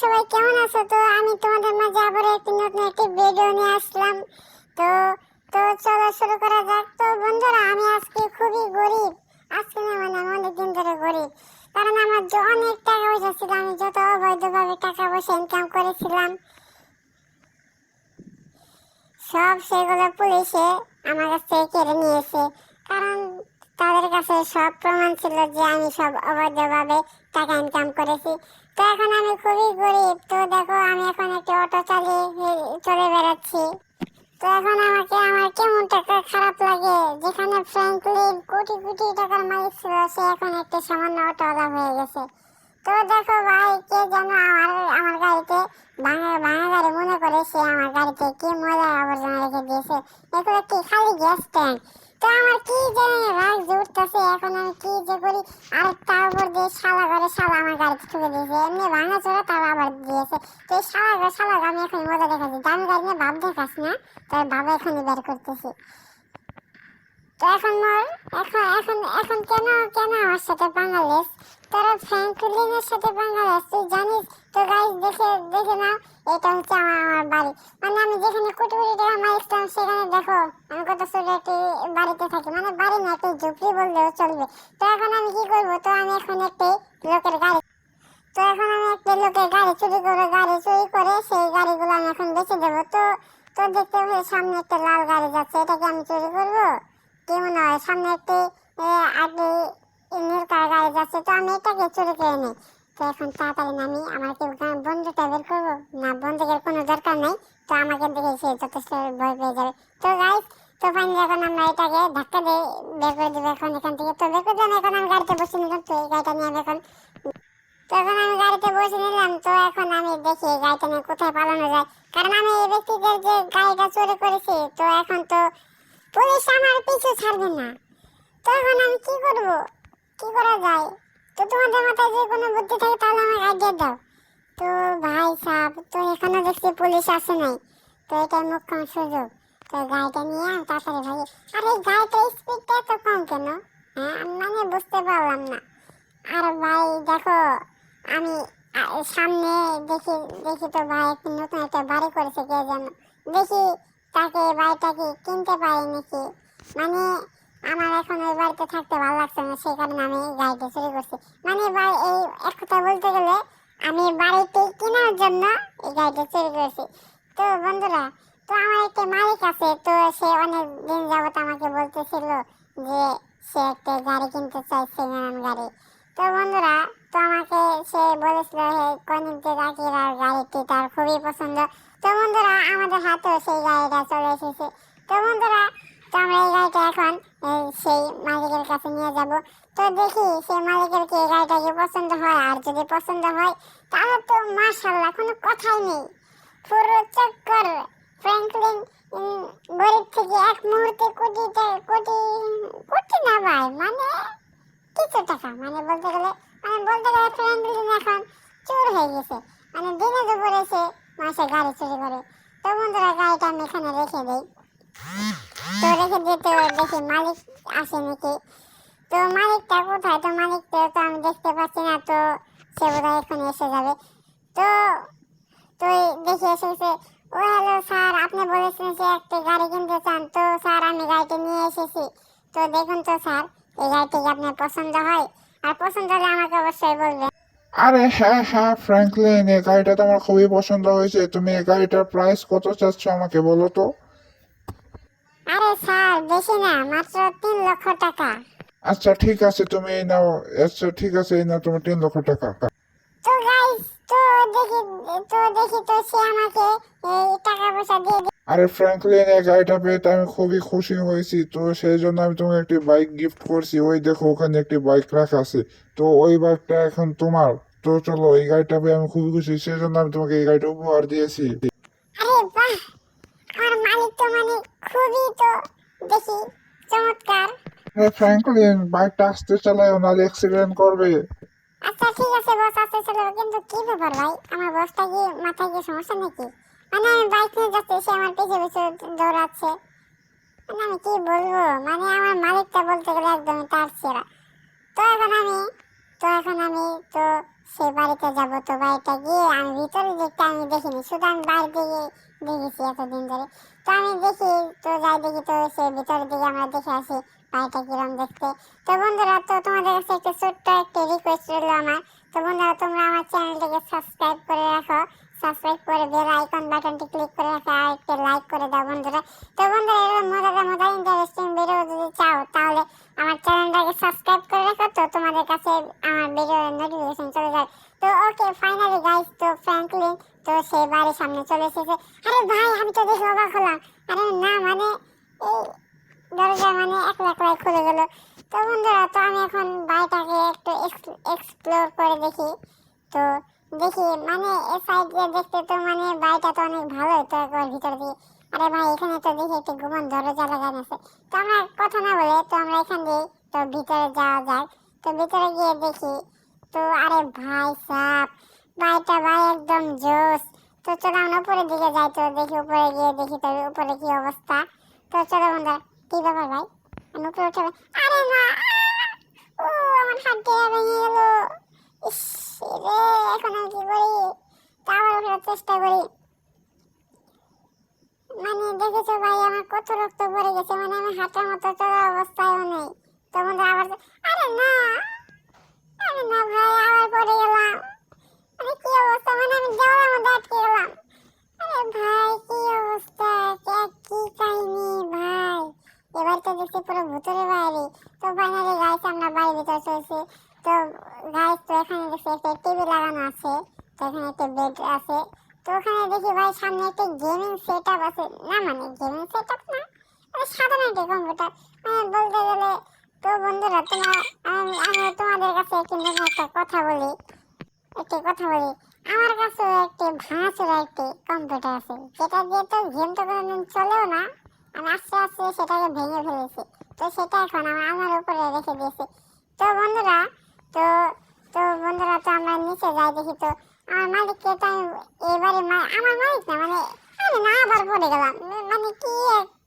সবাই কেমন আছো? তো আমি তোমাদের মাঝে আবার একটি নতুন একটি ভিডিও নিয়ে আসলাম। তো তো চলো শুরু করা যাক। তো বন্ধুরা, আমি আজকে খুবই গরিব। আজকে না মানে আমি অনেক দিন ধরে গরিব। কারণ আমার যে অনেক টাকা পয়সা ছিল, আমি যত অবৈধভাবে টাকা পয়সা ইনকাম করেছিলাম, সব সেগুলো পুলিশে আমার কাছ থেকে কেড়ে নিয়েছে। কারণ তাদের কাছে সব প্রমাণ ছিল যে আমি সব অবৈধভাবে টাকা ইনকাম করেছি। তো এখন আমি খুবই গরিব। তো দেখো, আমি এখন একটি অটো চালিয়ে চলে বেড়াচ্ছি। তো এখন আমাকে, আমার কেমন টাকা খারাপ লাগে? যেখানে ফ্র্যাঙ্কলিন কোটি কোটি টাকার মালিক ছিল, সে এখন একটি সামান্য অটোওয়ালা হয়ে গেছে। তো দেখো ভাই, কে যেন আমার আমার গাড়িতে ভাঙা ভাঙা গাড়ি মনে করে, সে আমার গাড়িতে কি মজা আবর্জনা রেখে দিয়েছে। এগুলো কি খালি গ্যাস ট্যাঙ্ক তো আমার কি জানি রাগ যে এখন আমি কি যে করি? আর তার উপর দিয়ে শালা করে শালা আমার গাড়িতে ঠুকে দিয়েছে। এমনি ভাঙা চোরা তাও আবার দিয়েছে। তো এই শালা করে শালা, আমি এখন মজা দেখাচ্ছি। দামি গাড়ি নিয়ে ভাব দেখাস না। তোর বাবা এখানে বের করতেছি। তো এখন মোর, এখন এখন এখন কেন কেন আমার সাথে বাংলাদেশ? তোরা ফ্র্যাঙ্কলিনের সাথে বাংলাদেশ, তুই জানিস? তো গাইস দেখে দেখে নাও। এটা হচ্ছে আমার বাড়ি। মানে আমি যেখানে কোটি কোটি টাকা সেখানে দেখো, আমি কত ছোট বাড়িতে থাকি। মানে বাড়ি না, একটি ঝুপড়ি বললেও চলবে। তো এখন আমি কি করব? তো আমি এখন একটি লোকের গাড়ি, তো এখন আমি একটা লোকের গাড়ি চুরি করে, গাড়ি চুরি করে সেই গাড়িগুলো আমি এখন বেচে দেবো। তো তো দেখতে পাচ্ছি, সামনে একটা লাল গাড়ি যাচ্ছে। এটাকে আমি চুরি করব? কি মনে হয়? সামনে একটি আগে নীল কালার গাড়ি যাচ্ছে। তো আমি এটাকে চুরি করে নিই। তো এখন তাড়াতাড়ি নামি, আমার কি বন্ধুটা বের করব? না বন্ধুকের কোনো দরকার নেই। তো আমাকে দেখে সে যথেষ্ট ভয় পেয়ে যাবে। তো গাইস তো ফাইনালি এখন আমরা এটাকে ধাক্কা দিয়ে বের করে দেবো এখন এখান থেকে। তো বের করে দিলাম এখন আমি গাড়িতে বসে নিলাম, তো এই গাড়িটা নিয়ে এখন তো এখন আমি গাড়িতে বসে নিলাম, তো এখন আমি দেখি গাড়িটা নিয়ে কোথায় পালানো যায়। কারণ আমি এই ব্যক্তিদের যে গাড়িটা চুরি করেছি, তো এখন তো পুলিশ আমার পিছু ছাড়বে না। তো এখন আমি কি করব? কি করা যায়? তো তোমাদের মাথায় যে কোনো বুদ্ধি থাকে, তাহলে আমাকে আইডিয়া দাও। তো ভাই সাহেব তো এখানে দেখছি পুলিশ আসে নাই। তো এটাই মুখ্যম সুযোগ। তো গাড়িটা নিয়ে আমি তাড়াতাড়ি ভাই। আর গাড়িটার স্পিডটা এত কম কেন? হ্যাঁ আমি মানে বুঝতে পারলাম না। আর ভাই দেখো, আমি সামনে দেখি দেখি তো ভাই একটি নতুন একটা বাড়ি করেছে, কে যেন। দেখি তাকে এই বাড়িটা কি কিনতে পারি নাকি? মানে আমার এখন ওই বাড়িতে থাকতে ভালো লাগছে না, সেই কারণে আমি গাড়িটা চুরি করছি। মানে ভাই এই এক কথা বলতে গেলে আমি বাড়িতে কেনার জন্য এই গাড়িটা চুরি করেছি। তো বন্ধুরা, তো আমার একটা মালিক আছে, তো সে অনেক দিন যাবত আমাকে বলতেছিল যে সে একটা গাড়ি কিনতে চাই সেকেন্ড হ্যান্ড গাড়ি। তো বন্ধুরা, তো আমাকে সে বলেছিল হে কনিক যে কাকিরার গাড়িটি তার খুবই পছন্দ। তো বন্ধুরা, আমাদের হাতেও সেই গাড়িটা চলে এসেছে। তো বন্ধুরা তো আমরা এই গাড়িটা এখন সেই মালিকের কাছে নিয়ে যাব। তো দেখি সেই মালিকের কি এই গাড়িটা কি পছন্দ হয়, আর যদি পছন্দ হয়, তাহলে তো মার্শাল্লাহ কোনো কথাই নেই। পুরো চক্কর। ফ্র্যাঙ্কলিন গরিব থেকে এক মুহূর্তে কোটি কোটি কোটি না ভাই মানে কিছু টাকা মানে বলতে গেলে মানে বলতে গেলে ফ্র্যাঙ্কলিন এখন চোর হয়ে গেছে। মানে দিনে দুপুরে সে মাসে গাড়ি চুরি করে। তো বন্ধুরা, গাড়িটা আমি এখানে রেখে দিই। তো রেখে দিতে দেখি মালিক আসে নাকি? তো মালিকটা কোথায়? তো মালিকটা তো আমি দেখতে পাচ্ছি না, তো সে বোধহয় এখন এসে যাবে। তো তো দেখি এসেছে ও হ্যালো স্যার, আপনি বলেছেন যে একটা গাড়ি কিনতে চান। তো স্যার, আমি গাড়িটা নিয়ে এসেছি। তো দেখুন তো স্যার, এই গাড়িটা কি আপনার পছন্দ হয়? আর পছন্দ হলে আমাকে অবশ্যই বলবেন। আরে হ্যাঁ হ্যাঁ ফ্র্যাঙ্কলিন এই গাড়িটা তো আমার খুবই পছন্দ হয়েছে। তুমি এই গাড়িটার প্রাইস কত চাচ্ছ আমাকে বলো তো? আরে স্যার বেশি না মাত্র তিন লক্ষ টাকা। আচ্ছা ঠিক আছে তুমি এই নাও। আচ্ছা ঠিক আছে এই নাও তোমার তিন লক্ষ টাকা। তো গাইস তো দেখি তো দেখি তো সে আমাকে এই টাকা পয়সা দিয়ে দিল। আরে ফ্র্যাঙ্কলিন এই গাড়িটা পেয়ে তো আমি খুবই খুশি হয়েছি। তো সেই জন্য আমি তোমাকে একটি বাইক গিফট করছি। ওই দেখো ওখানে একটি বাইক রাখা আছে। তো ওই বাইকটা এখন তোমার। তো চলো এই গাড়িটা পেয়ে আমি খুবই খুশি। সেই জন্য আমি তোমাকে এই গাড়িটা উপহার দিয়েছি। আরে বাহ আমার মালিক তো মানে খুবই তো দেখি চমৎকার। ফ্র্যাঙ্কলিন বাইকটা আসতে চালাও নাহলে অ্যাক্সিডেন্ট করবে। আচ্ছা ঠিক আছে বস আসতে চলো কিন্তু কি ব্যাপার ভাই? আমার বসটা কি মাথায় কি সমস্যা নাকি? মানে আমি বাইক নিয়ে যাচ্ছি সে আমার পিছু পিছু দৌড়াচ্ছে। মানে আমি কি বলব? মানে আমার মালিকটা বলতে গেলে একদমই তার সেরা তো এখন আমি তো এখন আমি তো সেই বাড়িতে যাব তো বাড়িতে গিয়ে আমি ভিতরে দেখতে আমি দেখিনি, শুধু আমি বাইরে দিকে দেখেছি এতদিন ধরে। তো আমি দেখি, তো যাই দেখি তো সে ভিতরের দিকে আমরা দেখে আসি বাড়িটা কিরম দেখতে। তো বন্ধুরা, তো তোমাদের কাছে একটা ছোট্ট একটা রিকোয়েস্ট রইল আমার। তো বন্ধুরা, তোমরা আমার চ্যানেলটাকে সাবস্ক্রাইব করে রাখো। সাবস্ক্রাইব করে বেল আইকন বাটনটি ক্লিক করে রাখো আর একটা লাইক করে দাও বন্ধুরা। বাড়ির সামনে চলে এসেছে। আরে ভাই, আমি তো দেখে অবাক হলাম। আরে না মানে এই দরজা মানে একলা একলাই খুলে গেল। তো বন্ধুরা, তো আমি এখন বাড়িটাকে একটু এক্সপ্লোর করে দেখি। তো দেখি মানে এ সাইড দিয়ে দেখতে তো মানে বাড়িটা তো অনেক ভালোই, তো একবার ভিতর দিয়ে। আরে ভাই, এখানে তো দেখি একটি ঘুমন দরজা লাগানো আছে। তো আমরা কথা না বলে তো আমরা এখান দিয়ে তো ভিতরে যাওয়া যায় তো ভিতরে গিয়ে দেখি। তো আরে ভাই সাপ বাড়িটা ভাই একদম জোস। তো চলো আমরা উপরের দিকে যাই, তো দেখি উপরে গিয়ে দেখি তো উপরে কি অবস্থা। তো চলো বন্ধুরা, কি ব্যাপার ভাই? আমি উপরে উঠে আরে না! ও, আমার হাতটা ভেঙে গেল। ইস রে, এখন আমি কি করি? আবার ওঠার চেষ্টা করি। মানে দেখেছ ভাই, আমার কত রক্ত পড়ে গেছে মানে আমি হাতের মতো চলার অবস্থায়ও নেই। তো বন্ধু আবার আরে না! আরে না ভাই, আবার পড়ে গেলাম। মানে কি অবস্থা? মানে আমি দেওয়ালের মধ্যে আটকে গেলাম আরে ভাই, কি অবস্থা? কে কাহিনী ভাই, এবার তো দেখছি পুরো ভুতুরে বাইরে। তো ফাইনালি গাইস আমরা বাড়ির ভিতরে চলছি তো গাইস তো এখানে দেখছি একটা টিভি লাগানো আছে। তো এখানে একটা বেড আছে। তো ওখানে দেখি ভাই, সামনে মানে মানে মানে কথা বলি। একটি কথা বলি। আমার কাছেও একটি ভাঙাচোরা একটি কম্পিউটার আছে, যেটা দিয়ে তো গেম তো কোনোদিন চলেও না। আমি আস্তে আস্তে সেটাকে ভেঙে ফেলেছি। তো সেটা এখন আমার আমার উপরে রেখে দিয়েছি। তো বন্ধুরা, তো তো বন্ধুরা, তো আমরা নিচে যাই দেখি তো, আমার মালিককে তো আমি এবারে আমার মালিক না মানে আমি না, আবার পড়ে গেলাম। মানে কি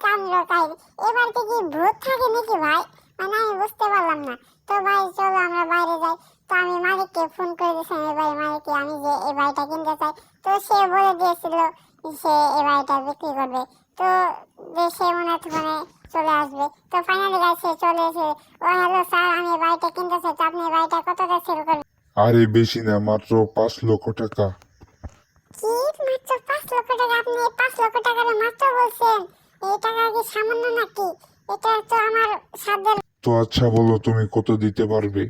কাণ্ড কাহিনী। এবার কি ভূত থাকে নাকি ভাই? মানে আমি বুঝতে পারলাম না। তো ভাই চলো আমরা বাইরে যাই। তো আমি মালিককে ফোন করে দিয়েছিলাম এবারে মালিককে আমি যে এই বাড়িটা কিনতে চাই। তো সে বলে দিয়েছিল সে এই বাড়িটা বিক্রি করবে। তো সে মনে হয় মানে চলে আসবে। তো ফাইনালি গাছ সে চলে এসে ও হ্যালো স্যার আমি এই বাড়িটা কিনতে চাই তো আপনি এই বাড়িটা কতটা সেল করবেন? আরে বেশি না মাত্র পাঁচ লক্ষ টাকা। কি? মাত্র পাঁচ লক্ষ টাকা? আপনি এই পাঁচ লক্ষ টাকার মাত্র বলছেন? এই টাকা কি সামান্য নাকি? এটা তো আমার সাধ্যের তো আচ্ছা বলো তুমি কত দিতে পারবে?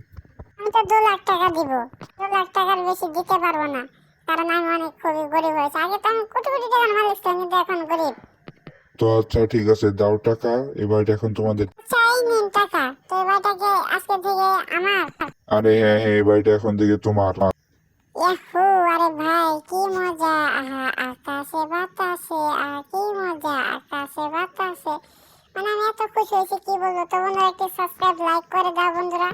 আমি তো দু লাখ টাকা দিব। দু লাখ টাকার বেশি দিতে পারব না। কারণ আমি অনেক খুবই গরিব হয়েছে। আগে তো আমি কোটি কোটি টাকার মালিক ছিলাম কিন্তু এখন গরিব। তো আচ্ছা ঠিক আছে দাও টাকা। এবার এখন তোমাদের এই নিন টাকা। তো এবারটাকে আজকে থেকে আমার? আরে হ্যাঁ হ্যাঁ বাড়িটা এখন থেকে তোমার। ইয়াহু আরে ভাই কি মজা। আহা আকাশে বাতাসে আহা কি মজা। আকাশে বাতাসে। মানে আমি এত খুশি হয়েছি, কি বলব? তো বন্ধুরা, একটি সাবস্ক্রাইব লাইক করে দাও বন্ধুরা।